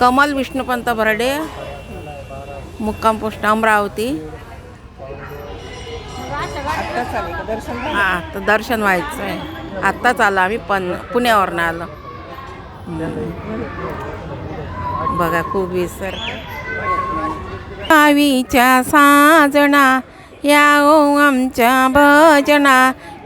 कमल विष्णुपंत बर्डे मुक्काम पोस्ट अमरावती? हां तर दर्शन व्हायचं आहे आत्ताच आलं आम्ही पण पुण्यावरनं आलं. बघा खूप विसर गावीच्या साजना या ओ आमच्या भजना.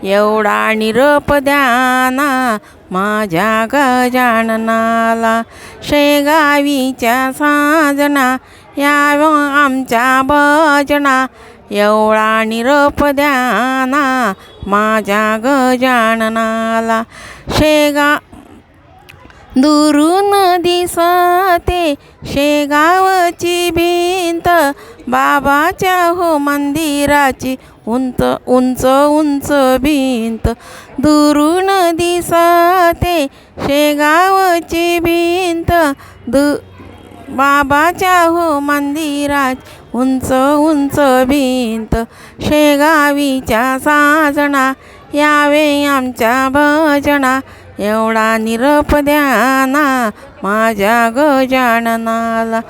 एवढा निरोप द्याना माझ्या गजाननाला. शेगावीच्या साजना या आमच्या भजना. एवढा निरोप द्याना माझ्या गजाननाला. शेगा दुरून दिसते शेगावची भिंत बाबाच्या हो मंदिराची उंच उंच उंच भिंत. दुरून दिसते शेगावची भिंत दु बाबाच्या हो मंदिरात उंच उंच भिंत. शेगावीच्या साजना यावे आमच्या भजना. एवढा निरप द्याना माझ्या गजाननाला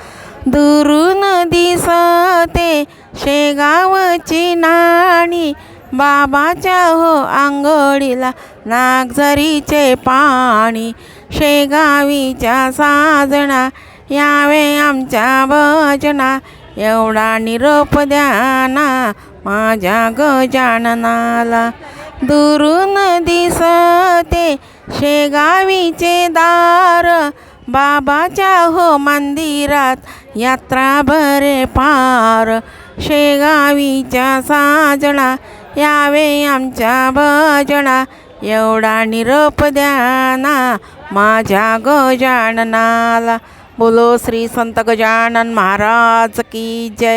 दुरून दिसते शेगावची नाणी बाबाच्या हो आंघोळीला. नागझरीचे पाणी शेगावीच्या साजना. यावे आमच्या भजना. एवढा निरोप द्याना माझ्या गजाननाला दुरून दिसते शेगावीचे दार. बाबाच्या हो मंदिरात यात्रा भरे पार. शेगावीच्या साजणा यावे आमच्या भजणा एवढा निरोप द्याना माझ्या गजाननाला. बोलो श्री संत गजानन महाराज की जय.